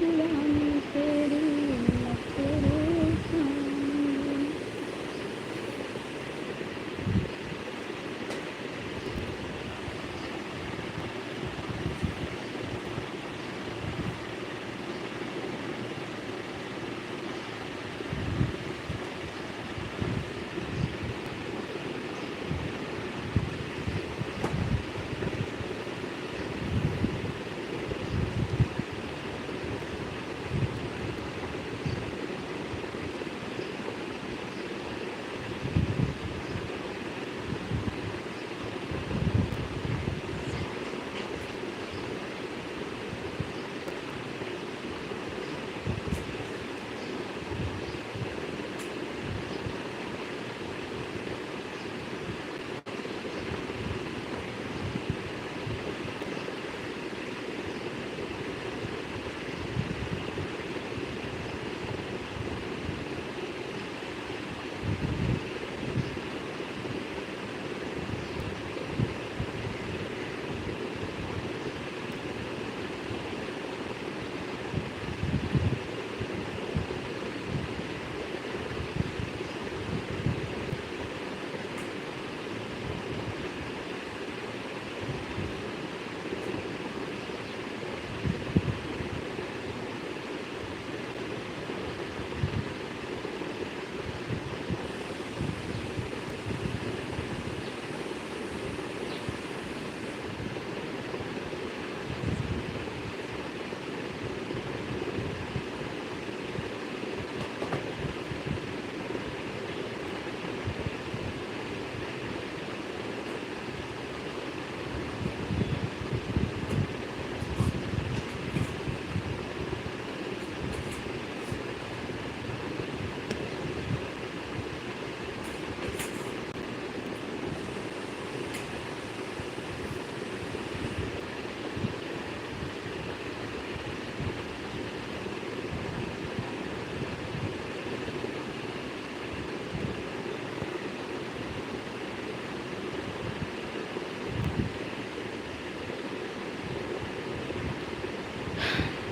दीवानी तेरी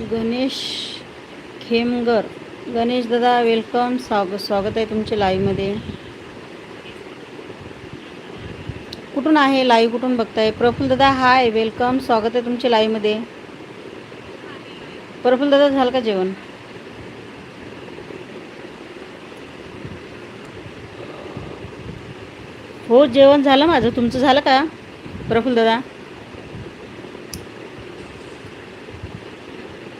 गणेश खेमगर. गणेश दादा welcome swag स्वागत आहे तुमचे लाईव्हमध्ये कुठून आहे? लाईव्ह कुठून बघताय? प्रफुल दादा हाय वेलकम स्वागत आहे तुमचे लाईव्हमध्ये प्रफुल दादा झालं का जेवण? हो जेवण झालं माझं. तुमचं झालं का? प्रफुल दादा.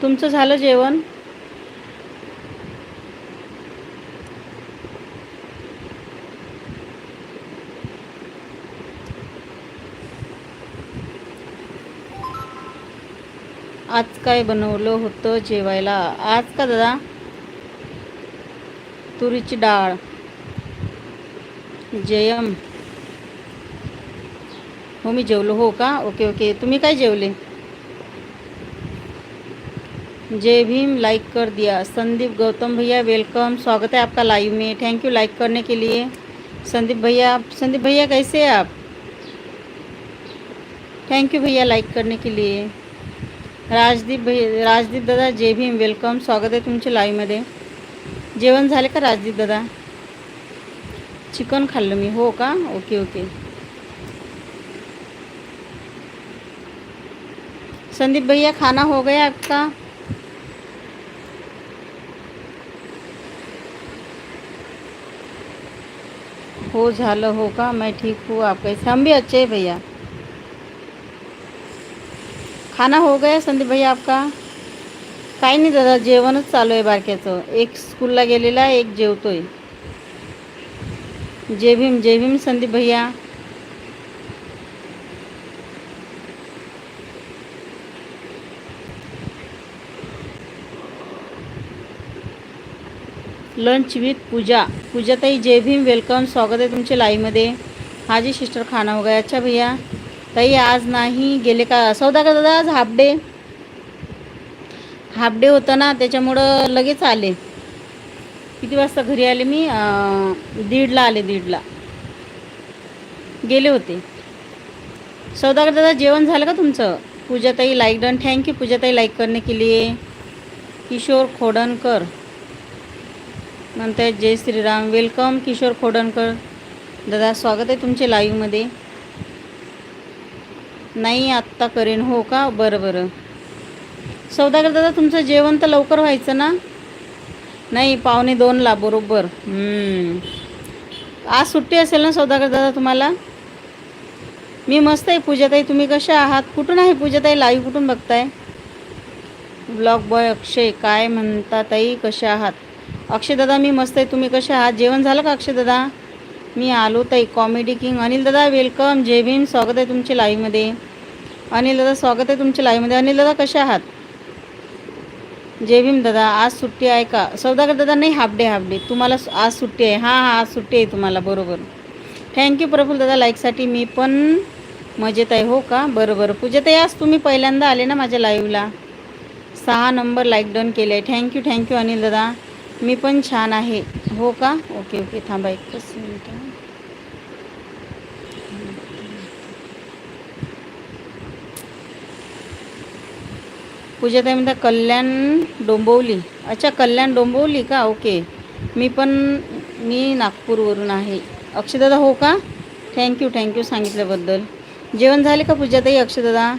तुमचं झालं जेवण? आज काय बनवलं होतं जेवायला? आज का दादा? तुरीची डाळ. जयम. हो मी जेवलो. हो का? Okay okay. तुम्ही काय जेवले? जय भीम लाइक कर दिया। संदीप गौतम भैया वेलकम स्वागत है आपका लाइव में। थैंक यू लाइक करने के लिए। संदीप भैया, आप संदीप भैया कैसे हैं आप? थैंक यू भैया लाइक करने के लिए। राजदीप भैया राजदीप दादा, जय भीम वेलकम स्वागत आहे तुमच्या लाईव्हमध्ये जेवण झाले का राजदीप दादा? चिकन खाल्लं मी हो का? ओके ओके संदीप भैया, खाना हो गया आपका? हो झालं हो का मैं ठीक हूँ आप कैसे? हम भी अच्छे हैं भैया। खाना हो गया संदीप भैया आपका? काही नाही दादा जेवणच चालू आहे बारक्याचं. एक स्कूलला गेलेला आहे एक जेवतोय. जय भीम जय भीम संदीप भैया. Lunch with Pooja. पूजाताई जय भीम. वेलकम स्वागत आहे तुमचे लाईव्हमध्ये हा जी सिस्टर खाना हो गया अच्छा भैया. ताई आज नाही गेले का? सौदा का दादा? आज हाफ डे हाफ डे होता ना त्याच्यामुळं लगेच आले. किती वाजता घरी आले मी? दीडला आले दीडला गेले होते. सौदागर दादा जेवण झालं का तुमचं? Poojatai like done thank you Poojatai like करने के लिए. किशोर खोडणकर. नंतर जय श्रीराम. वेलकम किशोर खोडणकर. दादा स्वागत आहे तुमचे लाईव्हमध्ये नाही आत्ता करेन. हो का? बरं बरं. सौदागर दादा तुमचं जेवण तर लवकर व्हायचं ना? नाही पावणे दोनला बरोबर. आज सुट्टी असेल ना सौदागर दादा तुम्हाला? मी मस्त आहे पूजाताई. तुम्ही कशा आहात? कुठून आहे पूजाताई? लाईव्ह कुठून बघताय? Blog boy Akshay. काय म्हणता ताई? कशा आहात? अक्षय दादा मी मस्त आहे. तुम्ही कसे आहात? जेवण झालं का अक्षयदादा? मी आलो ताई. कॉमेडी किंग अनिल दादा वेलकम जय भीम. स्वागत आहे तुमचे लाईव्हमध्ये अनिल दादा स्वागत आहे तुमच्या लाईव्हमध्ये अनिल दादा कसे आहात? जय भीम दादा आज सुट्टी आहे का? सौदागर दादा नाही हाफ डे हाफ डे तुम्हाला आज सुट्टी आहे. हां हां आज सुट्टी आहे तुम्हाला. बरोबर. थँक्यू प्रफुल दादा लाईकसाठी मी पण मजेत आहे. हो का? बरोबर. बरं पूजाताई आज तुम्ही पहिल्यांदा आले ना माझ्या लाईव्हला सहा नंबर लाईक डन केले आहे. थँक्यू थँक्यू अनिल दादा मी पण छान आहे. हो का? Okay okay. थांबा एकच मिनटं. पूजाताई म्हणता कल्याण डोंबवली. अच्छा कल्याण डोंबवली का? ओके. मी पण मी नागपूरवरून आहे. अक्षदादा हो का? थँक्यू थँक्यू सांगितल्याबद्दल. जेवण झाले का पूजाताई अक्षदादा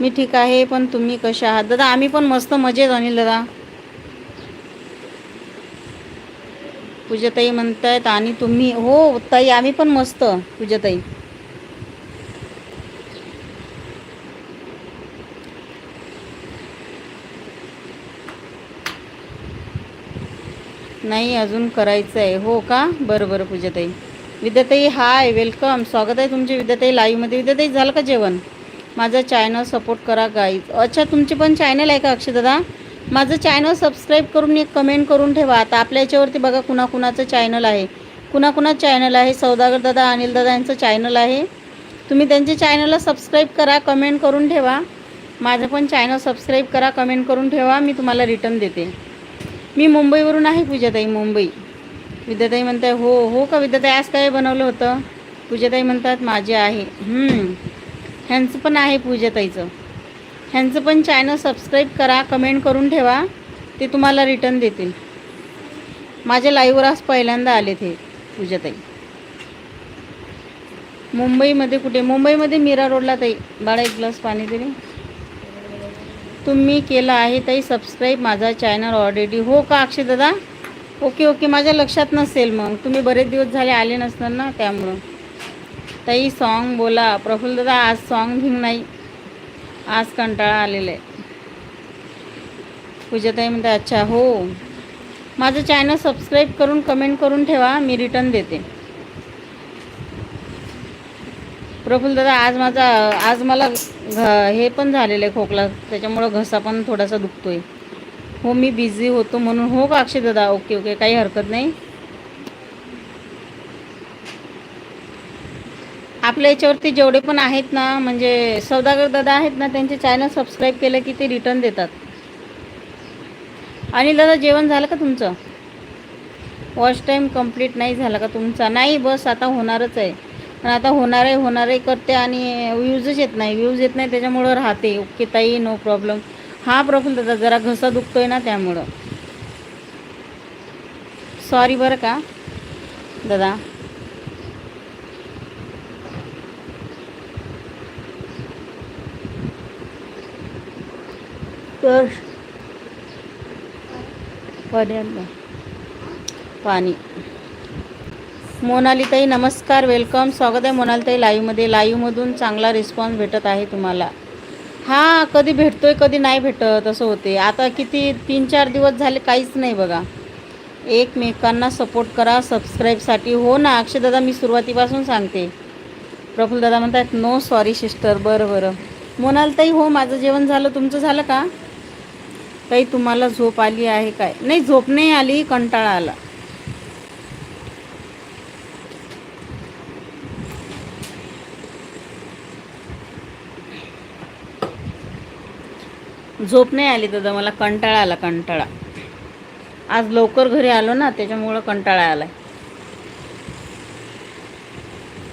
मी ठीक आहे पण तुम्ही कशा आहात? दादा आम्ही पण मस्त मजेत अनिल दादा पूजाताई म्हणतायत आणि तुम्ही हो ताई आम्ही पण मस्त पूजाताई. नाही अजून करायचं आहे हो का? बरं बरं पूजाताई. विद्याताई हाय वेलकम. स्वागत आहे तुमचे विद्याताई लाईव्हमध्ये. विद्याताई झालं का जेवण? माझा चॅनल सपोर्ट करा गाईज अच्छा तुमचे पण चॅनल आहे का अक्षयदादा माझं चॅनल सबस्क्राईब करून एक कमेंट करून ठेवा. आता आपल्या याच्यावरती बघा कुणाकुणाचं चॅनल आहे. कुणाकुणाचं चॅनल आहे? सौदागर दादा अनिल दादा यांचं चॅनल आहे. तुम्ही त्यांच्या चॅनलला सबस्क्राईब करा कमेंट करून ठेवा. माझं पण चॅनल सबस्क्राईब करा कमेंट करून ठेवा. मी तुम्हाला रिटर्न देते. मी मुंबईवरून आहे पूजाताई मुंबई. विद्याताई म्हणताय हो हो का विद्याताई? आज काय बनवलं होतं? पूजाताई म्हणतात माझे आहे ह्यांचं पण आहे पूजाताईचं. ह्यांचं पण चॅनल सबस्क्राईब करा कमेंट करून ठेवा. ते तुम्हाला रिटर्न देतील. माझ्या लाईव्हवर आज पहिल्यांदा आले ते पूजाताई. मुंबईमध्ये कुठे? मुंबईमध्ये मीरा रोडला ताई. बाळा एक ग्लास पाणी दिले तुम्ही केलं आहे ताई सबस्क्राईब माझा चॅनल ऑलरेडी हो का अक्षय दादा? ओके ओके माझ्या लक्षात नसेल मग. तुम्ही बरेच दिवस झाले आले नसणार ना त्यामुळं. ताई सॉन्ग बोला. प्रफुल्ल दादा आज सॉन्ग भिंग नाही. आज कंटाळा आलेला आहे पूजाताई म्हणते अच्छा हो. माझं चॅनल सबस्क्राईब करून कमेंट करून ठेवा मी रिटर्न देते. प्रफुल दादा आज माझा आज मला घ- हे पण झालेलं आहे खोकला त्याच्यामुळं घसा पण थोडासा दुखतो आहे हो मी बिझी होतो म्हणून. हो का अक्षय दादा? ओके ओके काही हरकत नाही? आपल्या याच्यावरती जेवढे पण आहेत ना म्हणजे सौदागर दादा आहेत ना त्यांचे चॅनल सबस्क्राईब केलं की ते रिटर्न देतात. आणि दादा जेवण झालं का तुमचं? वॉच टाईम कंप्लीट नाही झाला का तुमचा? नाही बस आता होणारच आहे. पण आता होणार आहे होणार आहे करते आणि व्ह्यूजच येत नाही. व्ह्यूज येत नाही त्याच्यामुळं राहते. ओके ताई नो प्रॉब्लेम हा प्रॉब्लेम दादा जरा घसा दुखतोय ना त्यामुळं. सॉरी बरं का दादा. तर पर्यंत. पाणी. मोनालीताई नमस्कार वेलकम स्वागत आहे मोनालीताई लाईव्हमध्ये लाईव्हमधून चांगला रिस्पॉन्स भेटत आहे तुम्हाला. हां कधी भेटतो आहे कधी नाही भेटत असं होते. आता किती तीन चार दिवस झाले काहीच नाही बघा. एकमेकांना सपोर्ट करा सबस्क्राईबसाठी हो ना अक्षयदादा मी सुरुवातीपासून सांगते. प्रफुल्लदादा म्हणतात नो सॉरी सिस्टर बरं बरं. मोनालताई हो माझं जेवण झालं. तुमचं झालं का? ताई तुम्हाला झोप आली आहे काय? नाही झोप नाही आली कंटाळा आला. झोप नाही आली दादा मला कंटाळा आला कंटाळा. आज लवकर घरी आलो ना त्याच्यामुळं कंटाळा आला